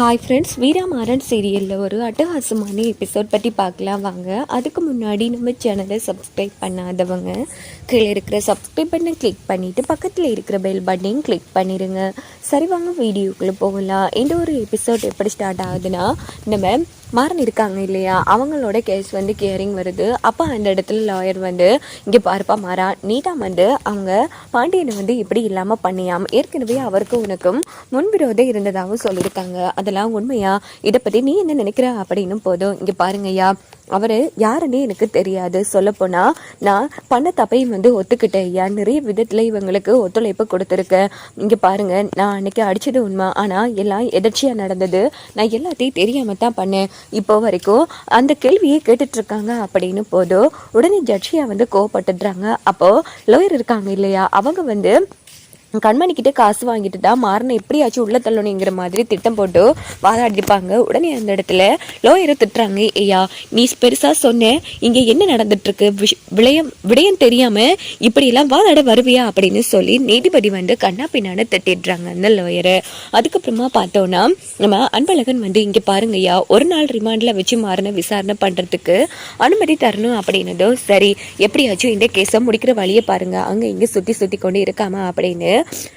Hi friends வீராமாறன் சீரியலில் ஒரு அட்டகாசமான எபிசோட் பற்றி பார்க்கலாம். வாங்க அதுக்கு முன்னாடி நம்ம சேனலை சப்ஸ்கிரைப் பண்ணாதவங்க கீழே இருக்கிற சப்ஸ்கிரைப் பண்ண கிளிக் பண்ணிவிட்டு பக்கத்தில் இருக்கிற பெல் பட்டனையும் கிளிக் பண்ணிடுங்க சரி வாங்க வீடியோக்குள்ளே போகலாம். இந்த ஒரு எபிசோட் எப்படி ஸ்டார்ட் ஆகுதுன்னா நம்ம மாறன் இருக்காங்க இல்லையா? அவங்களோட கேஸ் வந்து கேரிங் வருது. அப்போ அந்த இடத்துல லாயர் வந்து இங்கே பார்ப்பா மாறா நீதான் வந்து அவங்க பாண்டியனை வந்து இப்படி இல்லாமல் பண்ணியாம் ஏற்கனவே அவருக்கு உனக்கும் முன்விரோதம் இருந்ததாகவும் சொல்லியிருக்காங்க. அதெல்லாம் உண்மையா? இதை பற்றி நீ என்ன நினைக்கிற? அப்படின்னு போதும். இங்கே பாருங்கய்யா. அவர் யாருன்னே எனக்கு தெரியாது. சொல்லப்போனால் நான் பண்ண தப்பையும் வந்து ஒத்துக்கிட்டேன் ஐயா. நிறைய விதத்தில் இவங்களுக்கு ஒத்துழைப்பு கொடுத்துருக்கேன். இங்கே பாருங்க நான் அன்னைக்கு அடிச்சது உண்மை. ஆனால் எல்லாம் எதர்ச்சியாக நடந்தது. நான் எல்லாத்தையும் தெரியாமல் தான் பண்ணேன். இப்போ வரைக்கும் அந்த கேள்வியை கேட்டுட்ருக்காங்க அப்படின்னு போதும் உடனே ஜட்ஜியாக வந்து கோவப்பட்டுடுறாங்க. அப்போது லோயர் இருக்காங்க இல்லையா? அவங்க வந்து கண்மணிக்கிட்ட காசு வாங்கிட்டு தான் மாறின எப்படியாச்சும் உள்ள தள்ளணுங்கிற மாதிரி திட்டம் போட்டு வாதாடிப்பாங்க. உடனே அந்த இடத்துல லோயரை திட்டுறாங்க ஐயா நீ பெருசாக சொன்ன இங்கே என்ன நடந்துட்டு இருக்கு விஷ்- விடயம் விடயம் தெரியாமல் இப்படியெல்லாம் வாதாட வருவியா? அப்படின்னு சொல்லி நீதிபதி வந்து கண்ணா பின்னான்னு திட்டிடுறாங்க அந்த லோயரை அதுக்கப்புறமா பார்த்தோன்னா நம்ம அன்பழகன் வந்து இங்கே பாருங்க ஐயா ஒரு நாள் ரிமாண்டில் வச்சு மாறின விசாரணை பண்ணுறதுக்கு அனுமதி தரணும் அப்படின்னதும் சரி எப்படியாச்சும் இந்த கேஸை முடிக்கிற வழியை பாருங்க. அங்கே இங்கே சுற்றி சுற்றி கொண்டு இருக்காமா? அப்படின்னு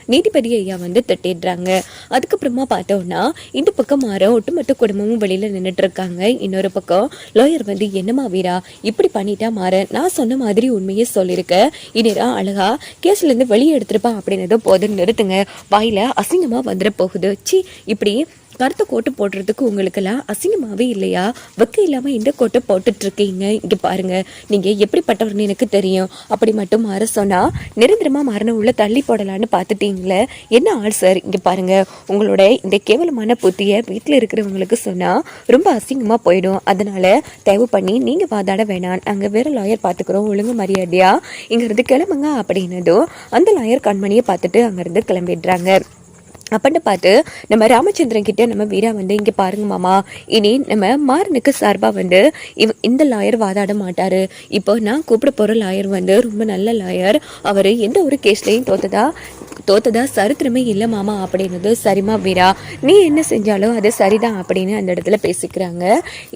நீதிபதி ஐயா வந்து திட்டிடுறாங்க. அதுக்கப்புறமா பார்த்தோம்னா இந்த பக்கம் மாற ஒட்டுமொத்த குடும்பமும் வெளியில் நின்றுட்டு இருக்காங்க இன்னொரு பக்கம் லாயர் வந்து என்னமா வீரா இப்படி பண்ணிட்டா மாற? நான் சொன்ன மாதிரி உண்மையே சொல்லியிருக்கேன் இனிரா அழகா கேஸ்ல இருந்து வெளியே எடுத்துருப்பா அப்படின்னது போதும் நிறுத்துங்க. வாயில அசிங்கமா வந்துட போகுது. சி இப்படி கருத்து கோட்டு போடுறதுக்கு உங்களுக்கெல்லாம் அசிங்கமாகவே இல்லையா? வெக்க இல்லாமல் இந்த கோட்டை போட்டுட்ருக்கீங்க. இங்கே பாருங்கள் நீங்கள் எப்படிப்பட்டவர்னு எனக்கு தெரியும். அப்படி மட்டும் மாற சொன்னால் நிரந்தரமாக மரணம் உள்ள தள்ளி போடலான்னு பார்த்துட்டீங்களே? என்ன ஆள் சார்? இங்கே பாருங்கள் உங்களோட இந்த கேவலமான புத்தியை வீட்டில் இருக்கிறவங்களுக்கு சொன்னால் ரொம்ப அசிங்கமாக போயிடும். அதனால் தயவு பண்ணி நீங்கள் வாதாட வேணாம். நாங்கள் வேற லாயர் பார்த்துக்குறோம் ஒழுங்கு மரியாதையாக இங்கேருந்து கிளம்புங்க அப்படின்னதும் அந்த லாயர் கண்மணியை பார்த்துட்டு அங்கேருந்து கிளம்பிடுறாங்க. அப்படின்னு பார்த்து நம்ம ராமச்சந்திரன் கிட்ட நம்ம வீரா வந்து இங்கே பாருங்க மாமா இனி நம்ம மாறனுக்கு சார்பாக வந்து இவ் இந்த லாயர் வாதாட மாட்டார். இப்போ நான் கூப்பிட போகிற லாயர் வந்து ரொம்ப நல்ல லாயர் அவர் எந்த ஒரு கேஸ்லையும் தோத்ததா தோத்ததா சரித்திரமே இல்லை மாமா அப்படின்னது சரிமா வீரா. நீ என்ன செஞ்சாலும் அது சரிதான் அப்படின்னு அந்த இடத்துல பேசிக்கிறாங்க.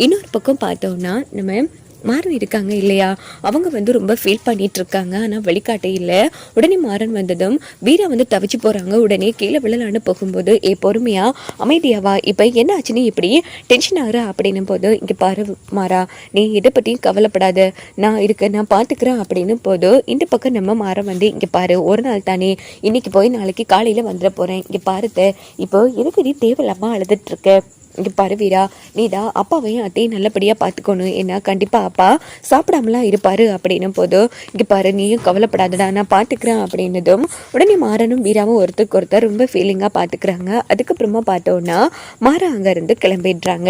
இன்னொரு பக்கம் பார்த்தோம்னா நம்ம மாறன் இருக்காங்க இல்லையா? அவங்க வந்து ரொம்ப ஃபீல் பண்ணிட்டு இருக்காங்க. ஆனால் வழிகாட்டே இல்லை. உடனே மாறன் வந்ததும் வீரா வந்து தவிச்சு போகிறாங்க உடனே கீழே விழலான்னு போகும்போது ஏ பொறுமையா? அமைதியாவா? இப்போ என்ன ஆச்சுன்னு இப்படி டென்ஷன் ஆகிற? அப்படின்னும் போது இங்கே பாரு மாறா நீ இதை பற்றியும் கவலைப்படாத. நான் இருக்க நான் பார்த்துக்கிறேன் அப்படின்னு போது இந்த பக்கம் நம்ம மாறன் வந்து இங்கே பாரு ஒரு நாள் தானே. இன்னைக்கு போய் நாளைக்கு காலையில் வந்துட போகிறேன் இங்கே பாருத்த இப்போ எதுக்கு நீ தேவையில்லாமல் அழுதுட்டு இருக்க? இங்கே பாரு வீரா. நீ தான் அப்பாவையும் அத்தையும் நல்லபடியாக பார்த்துக்கணும் ஏன்னா கண்டிப்பாக அப்பா சாப்பிடாமலாம் இருப்பார் அப்படின்னும் போது இங்கே பாரு நீயும் கவலைப்படாதடா நான் பார்த்துக்கிறேன் அப்படின்னதும் உடனே மாறனும் வீராவும் ஒருத்தருக்கு ஒருத்தர் ரொம்ப ஃபீலிங்காக பார்த்துக்கிறாங்க அதுக்கப்புறமா பார்த்தோன்னா மாறா அங்கேருந்து கிளம்பிடுறாங்க.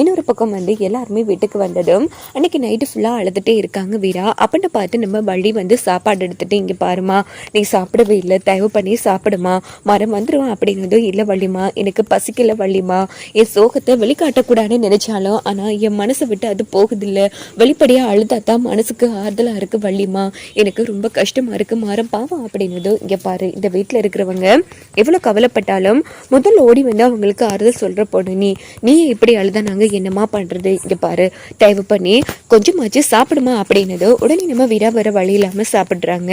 இன்னொரு பக்கம் வந்து எல்லாருமே வீட்டுக்கு வந்ததும் அன்னைக்கு நைட்டு ஃபுல்லாக அழுதுகிட்டே இருக்காங்க வீரா. அப்படின்னு பார்த்து நம்ம வழி வந்து சாப்பாடு எடுத்துகிட்டு இங்கே பாருமா நீ சாப்பிடவே இல்லை தயவு பண்ணி சாப்பிடுமா மரம் வந்துடுவான் அப்படின்னதும் இல்லை வள்ளிமா எனக்கு பசிக்கல வள்ளிமா என் சோகத்தை வெளிக்காட்டக்கூடாதுன்னு நினைச்சாலும் ஆனால் என் மனசை விட்டு அது போகுதில்ல. வெளிப்படையாக அழுதா தான் மனசுக்கு ஆறுதலாக இருக்குது வள்ளிமா. எனக்கு ரொம்ப கஷ்டமாக இருக்குது மாறம் பாவம் அப்படின்னதும் இங்கே பாரு இந்த வீட்டில் இருக்கிறவங்க எவ்வளோ கவலைப்பட்டாலும் முதல் ஓடி வந்து அவங்களுக்கு ஆறுதல் சொல்கிற பொண்ணு நீ. நீ இப்படி அழுதா நாங்கள் என்னம்மா பண்ணுறது இங்கே பாரு தயவு பண்ணி கொஞ்சமாச்சு சாப்பிடுமா அப்படின்னது உடனே நம்ம வீரா வர வழி இல்லாமல் சாப்பிட்றாங்க.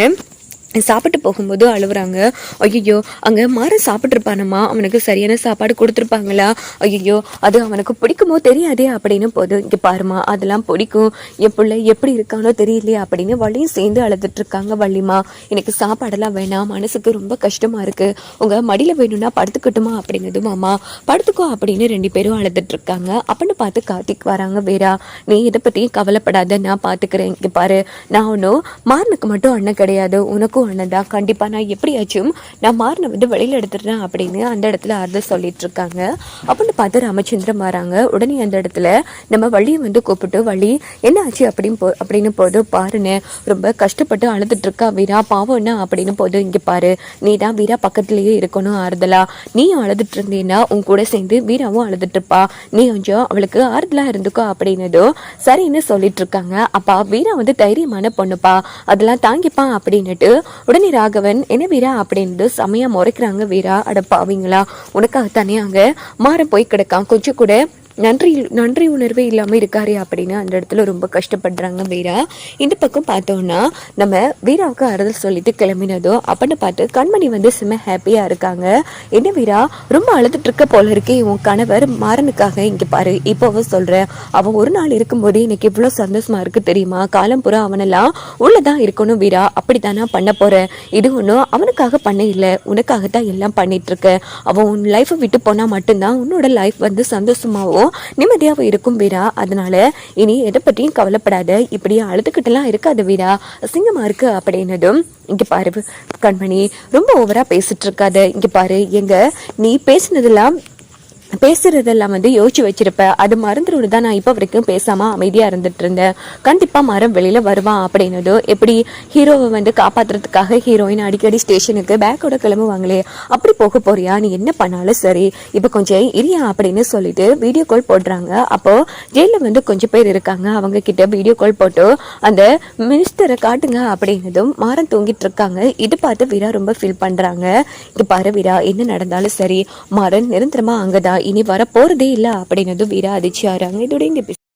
சாப்பிட்டு போகும்போது அழுவுறாங்க. ஐயோ அங்கே மாற சாப்பிட்ருப்பானம்மா அவனுக்கு சரியான சாப்பாடு கொடுத்துருப்பாங்களா? ஐயோ அது அவனுக்கு பிடிக்குமோ தெரியாதே அப்படின்னு போது இங்கே பாருமா அதெல்லாம் பிடிக்கும். என் பிள்ளை எப்படி இருக்கானோ தெரியலையே அப்படின்னு வள்ளியும் சேர்ந்து அழுதுட்ருக்காங்க வள்ளிமா எனக்கு சாப்பாடெல்லாம் வேணாம். மனசுக்கு ரொம்ப கஷ்டமாக இருக்குது உங்கள் மடியில் வேணும்னா படுத்துக்கட்டுமா? அப்படின்னது மாமா படுத்துக்கோ அப்படின்னு ரெண்டு பேரும் அழுதுட்ருக்காங்க அப்படின்னு பார்த்து கார்த்திக் வராங்க வேறா நீ இதை பற்றியும் கவலைப்படாத. நான் பார்த்துக்கிறேன் இங்கே பாரு. நான் ஒன்றும் மாறனுக்கு மட்டும் அண்ணன் கிடையாது. உனக்கும் அண்ணன் தான் கண்டிப்பாக நான் எப்படியாச்சும் நான் மாறின வந்து வெளியில் எடுத்துட்டேன் அப்படின்னு அந்த இடத்துல ஆறுதல் சொல்லிட்டு இருக்காங்க. அப்படின்னு பார்த்து ராமச்சந்திரன் வராங்க. உடனே அந்த இடத்துல நம்ம வள்ளியை வந்து கூப்பிட்டு வள்ளி என்ன ஆச்சு அப்படின்னு போ அப்படின்னு போது பாருன்னு ரொம்ப கஷ்டப்பட்டு அழுதுட்டு இருக்கா வீரா. பாவம் என்ன அப்படின்னு போது இங்கே பாரு. நீ தான் வீரா பக்கத்துலேயே இருக்கணும் ஆறுதலா. நீயும் அழுதுட்டு இருந்தீன்னா உன் கூட சேர்ந்து வீராவும் அழுதுட்டு இருப்பா. நீ கொஞ்சம் அவளுக்கு ஆறுதலா இருந்துக்கோ அப்படின்னதும் சரின்னு சொல்லிட்டு இருக்காங்க. அப்பா வீரா வந்து தைரியமான பொண்ணுப்பா. அதெல்லாம் தாங்கிப்பா அப்படின்னுட்டு உடனே ராகவன் என்ன வீரா? அப்படின்னு செமையா முறைக்கிறாங்க. வீரா அட பாவீங்களா உனக்காக தானே மாற போய் கிடக்கான். கொஞ்சம் கூட நன்றி நன்றி உணர்வே இல்லாமல் இருக்காரு அப்படின்னு அந்த இடத்துல ரொம்ப கஷ்டப்படுறாங்க வீரா. இந்த பக்கம் பார்த்தோம்னா நம்ம வீராவுக்கு ஆறுதல் சொல்லிட்டு கிளம்பினதும் அப்படின்னு பார்த்து கண்மணி வந்து செம்ம ஹாப்பியாக இருக்காங்க. என்ன வீரா ரொம்ப அழுதுட்டு இருக்க போல இருக்கே உன் கணவர் மாறனுக்காக இங்கே பாரு இப்போவும் சொல்கிறேன் அவன் ஒரு நாள் இருக்கும்போது எனக்கு இவ்வளோ சந்தோஷமா இருக்கு தெரியுமா? காலம் புறா அவனெல்லாம் உள்ளதான் இருக்கணும் வீரா அப்படித்தானா பண்ண போகிறேன் இது ஒன்றும் அவனுக்காக பண்ண இல்லை உனக்காக தான் எல்லாம் பண்ணிட்டு இருக்க. அவன் உன் லைஃப்பை விட்டு போனால் மட்டும்தான் உன்னோட லைஃப் வந்து சந்தோஷமாகவும் நிம்மதியாகவும் இருக்கும் வீரா. அதனால இனி எதை பற்றியும் கவலைப்படாத. இப்படி அழுதுகிட்டலாம் இருக்காது வீரா. சிங்கமா இருக்கு அப்படின்னதும் இங்க பாரு கண்மணி ரொம்ப ஓவரா பேசிட்டு இருக்காது. இங்க பாரு எங்க நீ பேசினதெல்லாம் பேசுறதெல்லாம் வந்து யோசிச்சு வச்சிருப்பேன் அது மறந்துடும் தான் நான் இப்போ வரைக்கும் பேசாம அமைதியா இருந்துட்டு இருந்தேன். கண்டிப்பா மரம் வெளியில வருவான் அப்படின்னதும் எப்படி ஹீரோவை வந்து காப்பாத்துறதுக்காக ஹீரோயின் அடிக்கடி ஸ்டேஷனுக்கு பேக்கோட கிளம்புவாங்களே அப்படி போக போறியா? நீ என்ன பண்ணாலும் சரி இப்போ கொஞ்சம் இரியா அப்படின்னு சொல்லிட்டு வீடியோ கால் போடுறாங்க. அப்போ ஜெயில வந்து கொஞ்சம் பேர் இருக்காங்க. அவங்க கிட்ட வீடியோ கால் போட்டு அந்த மினிஸ்டரை காட்டுங்க அப்படின்னதும் மரம் தூங்கிட்டு இருக்காங்க. இது பார்த்து வீரா ரொம்ப ஃபீல் பண்றாங்க. இது பாரு வீரா என்ன நடந்தாலும் சரி மரம் நிரந்தரமா அங்கதான். இனி வர போறதே இல்ல அப்படின்னதும் வீரா அதிர்ச்சி ஆறாங்க இதோட இந்த